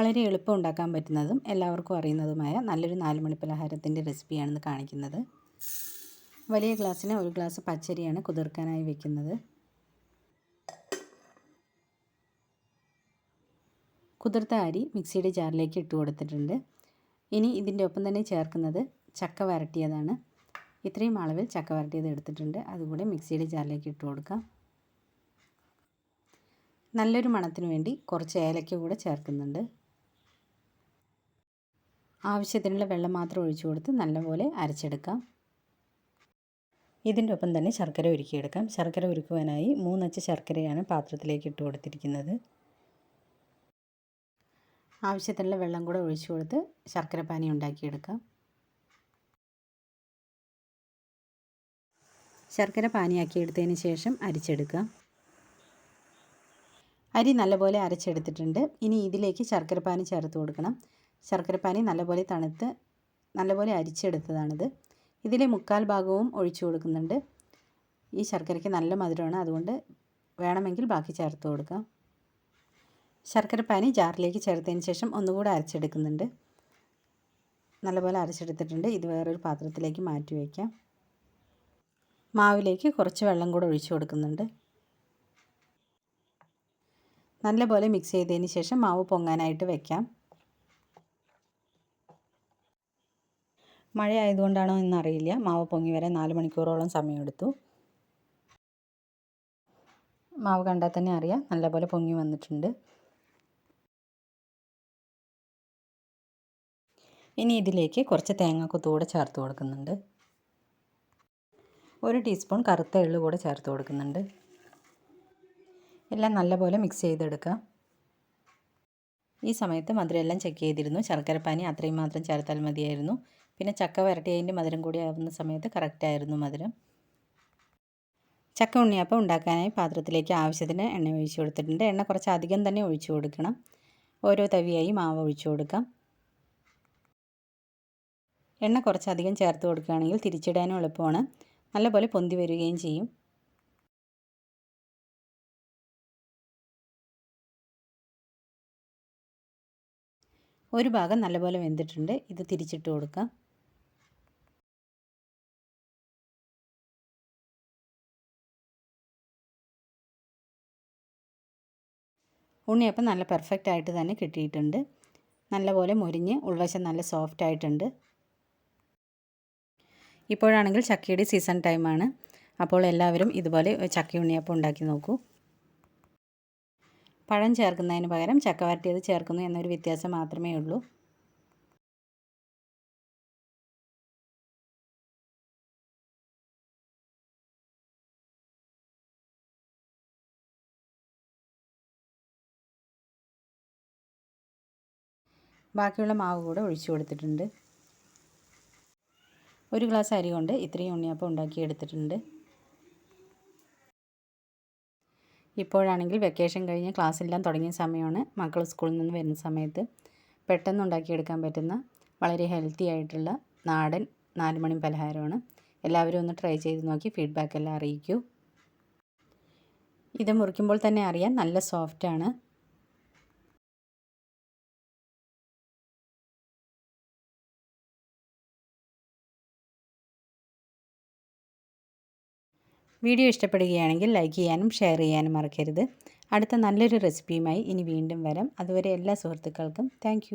വളരെ എളുപ്പം ഉണ്ടാക്കാൻ പറ്റുന്നതും എല്ലാവർക്കും അറിയുന്നതുമായ നല്ലൊരു നാലുമണി പലഹാരത്തിന്റെ റെസിപ്പിയാണെന്ന് കാണിക്കുന്നത്. വലിയ ഗ്ലാസ്സിന് ഒരു ഗ്ലാസ് പച്ചരിയാണ് കുതിർക്കാനായി വെക്കുന്നത്. കുതിർത്ത അരി മിക്സിയുടെ ജാറിലേക്ക് ഇട്ട് കൊടുത്തിട്ടുണ്ട്. ഇനി ഇതിന്റെ ഒപ്പം തന്നെ ചേർക്കുന്നത് ചക്ക വരട്ടിയതാണ്. ഇത്രയും അളവിൽ ചക്ക വരട്ടിയത് എടുത്തിട്ടുണ്ട്. അതുകൂടെ മിക്സിയുടെ ജാറിലേക്ക് ഇട്ട് കൊടുക്കാം. നല്ലൊരു മണത്തിന് വേണ്ടി കുറച്ച് ഏലക്ക കൂടെ ചേർക്കുന്നുണ്ട്. ആവശ്യത്തിനുള്ള വെള്ളം മാത്രം ഒഴിച്ചു കൊടുത്ത് നല്ലപോലെ അരച്ചെടുക്കാം. ഇതിന്റെ ഒപ്പം തന്നെ ശർക്കര ഉരുക്കിയെടുക്കാം. ശർക്കര ഉരുക്കുവാനായി മൂന്നച്ച് ശർക്കരയാണ് പാത്രത്തിലേക്ക് ഇട്ട് കൊടുത്തിരിക്കുന്നത്. ആവശ്യത്തിനുള്ള വെള്ളം കൂടെ ഒഴിച്ചു കൊടുത്ത് ശർക്കര പാനി ഉണ്ടാക്കിയെടുക്കാം. ശർക്കര പാനിയാക്കി എടുത്തതിന് ശേഷം അരിച്ചെടുക്കാം. അരി നല്ലപോലെ അരച്ചെടുത്തിട്ടുണ്ട്. ഇനി ഇതിലേക്ക് ശർക്കര പാനി ചേർത്ത് കൊടുക്കണം. ശർക്കരപ്പാനി നല്ലപോലെ തണുത്ത് നല്ലപോലെ അരിച്ചെടുത്തതാണിത്. ഇതിലെ മുക്കാൽ ഭാഗവും ഒഴിച്ചു കൊടുക്കുന്നുണ്ട്. ഈ ശർക്കരയ്ക്ക് നല്ല മധുരമാണ്. അതുകൊണ്ട് വേണമെങ്കിൽ ബാക്കി ചേർത്ത് കൊടുക്കാം. ശർക്കരപ്പാനി ജാറിലേക്ക് ചേർത്തതിന് ശേഷം ഒന്നുകൂടെ അരച്ചെടുക്കുന്നുണ്ട്. നല്ലപോലെ അരച്ചെടുത്തിട്ടുണ്ട്. ഇത് വേറൊരു പാത്രത്തിലേക്ക് മാറ്റി വയ്ക്കാം. മാവിലേക്ക് കുറച്ച് വെള്ളം കൂടെ ഒഴിച്ചു കൊടുക്കുന്നുണ്ട്. നല്ലപോലെ മിക്സ് ചെയ്തതിന് ശേഷം മാവ് പൊങ്ങാനായിട്ട് വെക്കാം മഴ ആയതുകൊണ്ടാണോ എന്നറിയില്ല. മാവ് പൊങ്ങി വരാൻ നാല് മണിക്കൂറോളം സമയമെടുത്തു. മാവ് കണ്ടാൽ തന്നെ അറിയാം. നല്ലപോലെ പൊങ്ങി വന്നിട്ടുണ്ട്. ഇനി ഇതിലേക്ക് കുറച്ച് തേങ്ങാക്കൊത്തുകൂടെ ചേർത്ത് കൊടുക്കുന്നുണ്ട്. ഒരു ടീസ്പൂൺ കറുത്ത എള്ള് കൂടെ ചേർത്ത് കൊടുക്കുന്നുണ്ട്. എല്ലാം നല്ലപോലെ മിക്സ് ചെയ്തെടുക്കുക ഈ സമയത്ത് മധുരം എല്ലാം ചെക്ക് ചെയ്തിരുന്നു. ശർക്കരപ്പാനി അത്രയും മാത്രം ചേർത്താൽ മതിയായിരുന്നു. പിന്നെ ചക്ക വരട്ടിയതിന്റെ മധുരം കൂടി ആവുന്ന സമയത്ത് കറക്റ്റായിരുന്നു മധുരം. ചക്ക ഉണ്ണിയപ്പം ഉണ്ടാക്കാനായി പാത്രത്തിലേക്ക് ആവശ്യത്തിന് എണ്ണ ഒഴിച്ചു കൊടുത്തിട്ടുണ്ട്. എണ്ണ കുറച്ച് അധികം തന്നെ ഒഴിച്ചു കൊടുക്കണം. ഓരോ തവിയായി മാവ് ഒഴിച്ചു കൊടുക്കാം. എണ്ണ കുറച്ചധികം ചേർത്ത് കൊടുക്കുകയാണെങ്കിൽ തിരിച്ചിടാനും എളുപ്പമാണ്. നല്ലപോലെ പൊന്തി വരികയും ചെയ്യും. ഒരു ഭാഗം നല്ലപോലെ വെന്തിട്ടുണ്ട്. ഇത് തിരിച്ചിട്ട് കൊടുക്കാം. ഉണ്ണിയപ്പം നല്ല പെർഫെക്റ്റ് ആയിട്ട് തന്നെ കിട്ടിയിട്ടുണ്ട്. നല്ലപോലെ മുരിഞ്ഞ് ഉൾവശം നല്ല സോഫ്റ്റ് ആയിട്ടുണ്ട്. ഇപ്പോഴാണെങ്കിൽ ചക്കയുടെ സീസൺ ടൈമാണ് അപ്പോൾ എല്ലാവരും ഇതുപോലെ ചക്ക ഉണ്ണിയപ്പം ഉണ്ടാക്കി നോക്കൂ. പഴം ചേർക്കുന്നതിന് പകരം ചക്ക വരട്ടിയത് ചേർക്കുന്നു എന്നൊരു വ്യത്യാസം മാത്രമേ ഉള്ളൂ. ബാക്കിയുള്ള മാവ് കൂടെ ഒഴിച്ചു കൊടുത്തിട്ടുണ്ട്. ഒരു ഗ്ലാസ് അരി കൊണ്ട് ഇത്രയും ഉണ്ണിയപ്പം ഉണ്ടാക്കിയെടുത്തിട്ടുണ്ട് ഇപ്പോഴാണെങ്കിൽ വെക്കേഷൻ കഴിഞ്ഞ് ക്ലാസ്സെല്ലാം തുടങ്ങിയ സമയമാണ്. മക്കൾ സ്കൂളിൽ നിന്ന് വരുന്ന സമയത്ത് പെട്ടെന്ന് ഉണ്ടാക്കിയെടുക്കാൻ പറ്റുന്ന വളരെ ഹെൽത്തി ആയിട്ടുള്ള നാടൻ നാലുമണി പലഹാരമാണ്. എല്ലാവരും ഒന്ന് ട്രൈ ചെയ്ത് നോക്കി ഫീഡ്ബാക്ക് എല്ലാം അറിയിക്കൂ. ഇത് മുറിക്കുമ്പോൾ തന്നെ അറിയാൻ നല്ല സോഫ്റ്റാണ് വീഡിയോ ഇഷ്ടപ്പെടുകയാണെങ്കിൽ ലൈക്ക് ചെയ്യാനും ഷെയർ ചെയ്യാനും മറക്കരുത്. അടുത്ത നല്ലൊരു റെസിപ്പിയുമായി ഇനി വീണ്ടും വരാം. അതുവരെ എല്ലാ സുഹൃത്തുക്കൾക്കും താങ്ക്